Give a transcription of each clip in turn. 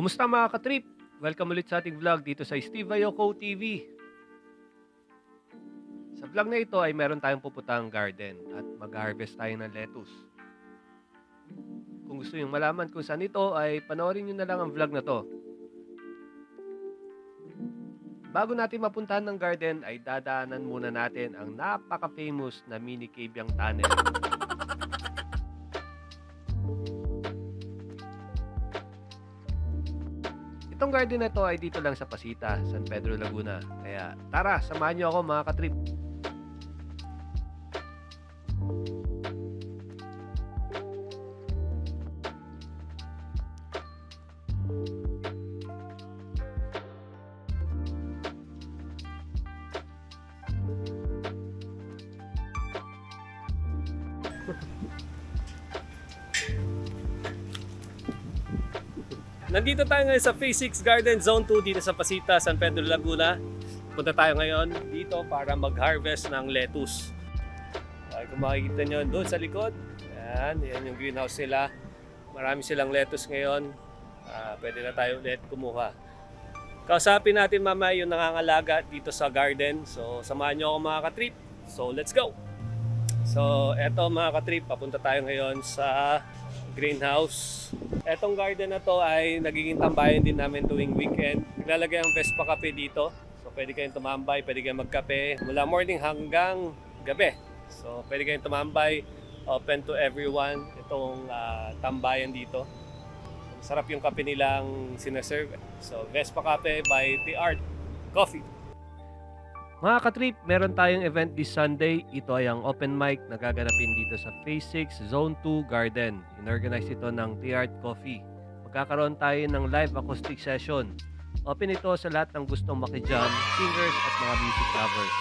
Kumusta mga katrip? Welcome ulit sa ating vlog dito sa Steve Ayoko TV. Sa vlog na ito ay meron tayong puputang garden at mag-harvest tayo ng lettuce. Kung gusto nyo malaman kung saan ito ay panoorin nyo na lang ang vlog na to. Bago natin mapuntahan ng garden ay dadaanan muna natin ang napaka-famous na mini cave yung tunnel. Itong garden na to ay dito lang sa Pasita, San Pedro, Laguna. Kaya tara, samahan niyo ako mga katrip. Nandito tayo ngayon sa Phase 6 Garden Zone 2 dito sa Pasita, San Pedro, Laguna. Punta tayo ngayon dito para mag-harvest ng lettuce. Ay, kung makikita nyo doon sa likod, yan, yan yung greenhouse nila. Marami silang lettuce ngayon. Ah, pwede na tayo ulit kumuha. Kausapin natin mamaya yung nangangalaga dito sa garden. So, samahan nyo ako mga katrip. So, let's go! So, eto mga katrip, papunta tayo ngayon sa greenhouse. Etong garden na to ay nagiging tambayan din namin tuwing weekend. Nilalagay ang Vespa Cafe dito. So pwede kayong tumambay, pwede kayong magkape mula morning hanggang gabi. So pwede kayong tumambay, open to everyone itong ah, tambayan dito. Sarap yung kape nilang sinaserve. So Vespa Cafe by The Art Coffee. Mga katrip, meron tayong event this Sunday. Ito ay ang open mic na gaganapin dito sa Phase 6 Zone 2 Garden. Inorganize ito ng The Art Coffee. Magkakaroon tayo ng live acoustic session. Open ito sa lahat ng gustong makijam, singers at mga music lovers.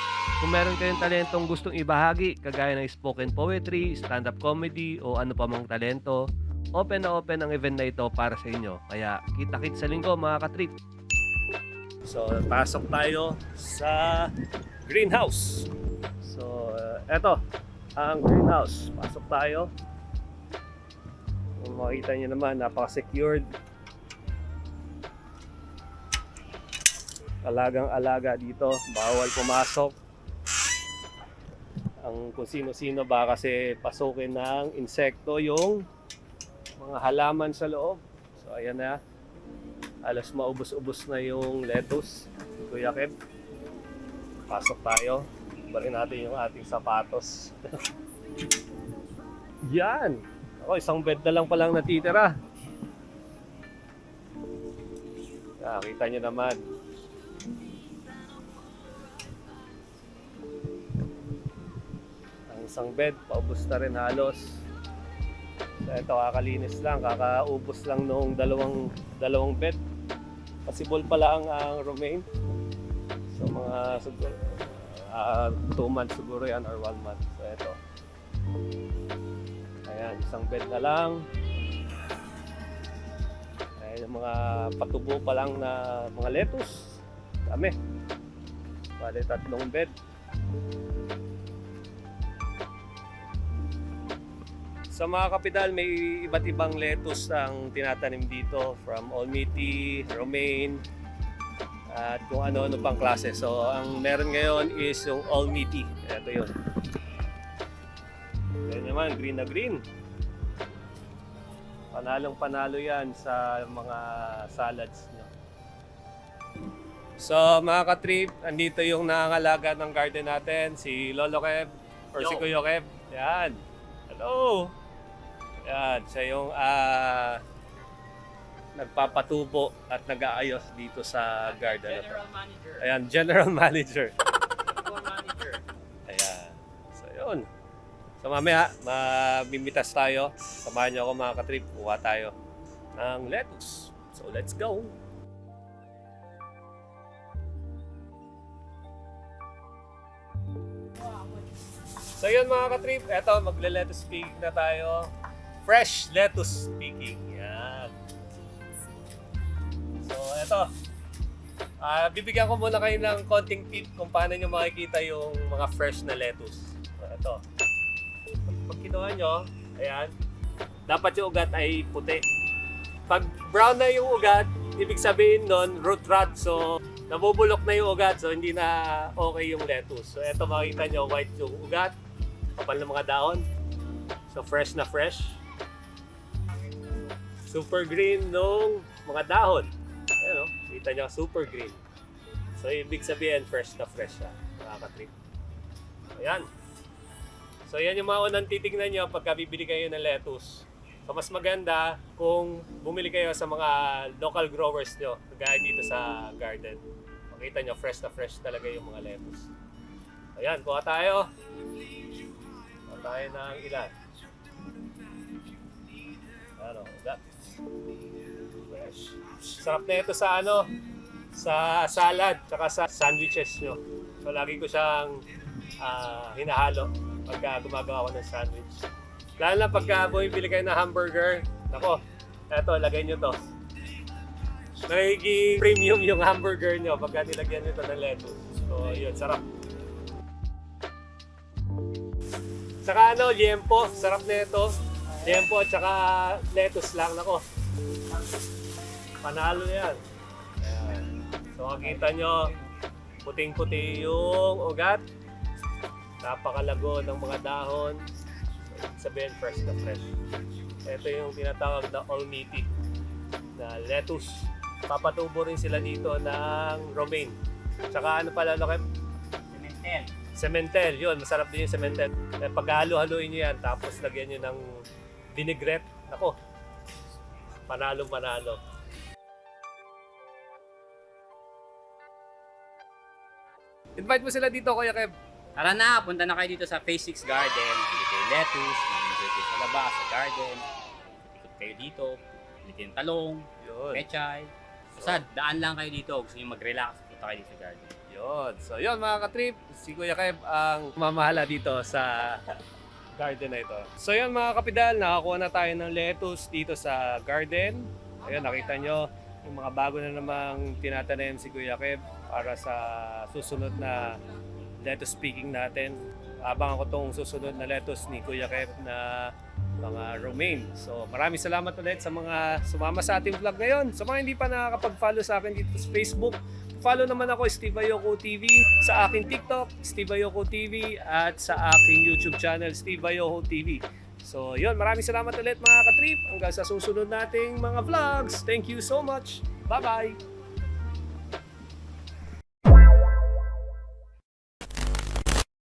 Kung meron kayong talentong gustong ibahagi, kagaya ng spoken poetry, stand-up comedy o ano pa mang talento, open na open ang event na ito para sa inyo. Kaya kita-kit sa linggo mga katrip. So, pasok tayo sa greenhouse. So, uh, eto, ang greenhouse. Pasok tayo. Kung makita nyo naman, napaka-secured. Alagang-alaga dito. Bawal pumasok. Ang kung sino-sino ba kasi pasukin ng insekto yung mga halaman sa loob. So, ayan na. Alas maubos-ubos na yung lettuce. Kuya Kev. Pasok tayo. Balik natin yung ating sapatos. Yan! Ako, isang bed na lang palang natitira. Ah, kita naman. Ang isang bed, paubos na rin halos. So ito, kakalinis lang, kakaubos lang noong dalawang, dalawang bed. Possible pala ang, ang romaine. So mga siguro, 2 months siguro yan or 1 month. So ito. Ayan, isang bed na lang. Ayan mga patubo pa lang na mga lettuce. Dami. Bale, tatlong bed. Sa mga kapital, may iba't ibang lettuce ang tinatanim dito from Olmiti, Romaine, at kung ano-ano pang klase. So, ang meron ngayon is yung Olmiti. Ito yun. Yan naman, green na green. Panalong panalo yan sa mga salads nyo. So, mga katrip, andito yung nangangalaga ng garden natin, si Lolo Kev, or si Yo. Kuya Kev. Yan. Hello! Yan, siya yung ah, nagpapatubo at nag-aayos dito sa garden na. General manager. Ayan, general manager. Manager. Ayan. So, yun. So, mamaya, mamimitas tayo. Samahan niyo ako mga katrip. Kuha tayo ng lettuce. So, let's go. So, yun mga katrip. Eto, magle-lettuce picking na tayo. Fresh lettuce picking. Yan. So, eto. Ah, bibigyan ko muna kayo ng konting tip kung paano nyo makikita yung mga fresh na lettuce. So, ito. Pag kinuha nyo, ayan, dapat yung ugat ay puti. Pag brown na yung ugat, ibig sabihin nun, root rot. So, nabubulok na yung ugat. So, hindi na okay yung lettuce. So, eto makita nyo, white yung ugat. Kapal ng mga dahon. So, fresh na fresh. Super green nung mga dahon. Ayan o, kita nyo, super green. So, ibig sabihin, fresh na fresh siya. Nakaka-trip. Ayan. So, yan yung mga unang titignan nyo pagka bibili kayo ng lettuce. So, mas maganda kung bumili kayo sa mga local growers nyo, kagaya dito sa garden. Makita nyo, fresh na fresh talaga yung mga lettuce. Ayan, kuha tayo. Kuha tayo ng ilan. Ano. Fresh. Sarap na ito sa ano, sa salad, tsaka sa sandwiches nyo. So, lagi ko siyang ah, hinahalo pagka gumagawa ko ng sandwich. Lalo na pagka bumibili kayo ng hamburger, nako, eto, lagay nyo to. Nagiging premium yung hamburger nyo pagka nilagyan nyo to ng lettuce. So, yun, sarap. Saka ano, liempo, sarap na ito. Liempo at saka lettuce lang, nako. Panalo yan. Ayan. So, makikita nyo, puting-puti yung ugat. Napakalago ng mga dahon. Sabihin, fresh na fresh. Ito yung tinatawag na all-meaty na lettuce. Papatubo rin sila dito ng romaine. Tsaka ano pala, Lokem? Cementel. Cementel. Yun, masarap din yung cementel. Eh, Paghalo-haluin nyo yan, tapos lagyan nyo ng vinaigrette. Ako, panalo-panalo. Invite mo sila dito, Kuya Kev. Tara na, punta na kayo dito sa Phase 6 Garden. Bili kayo lettuce, bili kayo sa labas, sa garden. Ikot kayo dito, bili kayo ng talong, Yun. pechay. Basta daan lang kayo dito. Gusto nyo mag-relax, punta kayo dito sa garden. Yun. So yun mga katrip, si Kuya Kev ang mamahala dito sa garden na ito. So yun mga kapidal, nakakuha na tayo ng lettuce dito sa garden. Ayun, nakita nyo yung mga bago na namang tinatanim si Kuya Kev para sa susunod na lettuce picking natin. Abang ako tong susunod na lettuce ni Kuya Kev na mga romaine. So maraming salamat ulit sa mga sumama sa ating vlog ngayon. Sa mga hindi pa nakakapag-follow sa akin dito sa Facebook, follow naman ako Steve Ayoko TV sa aking TikTok, Steve Ayoko TV at sa aking YouTube channel, Steve Ayoko TV. So yun, maraming salamat ulit mga katrip hanggang sa susunod nating mga vlogs. Thank you so much. Bye-bye!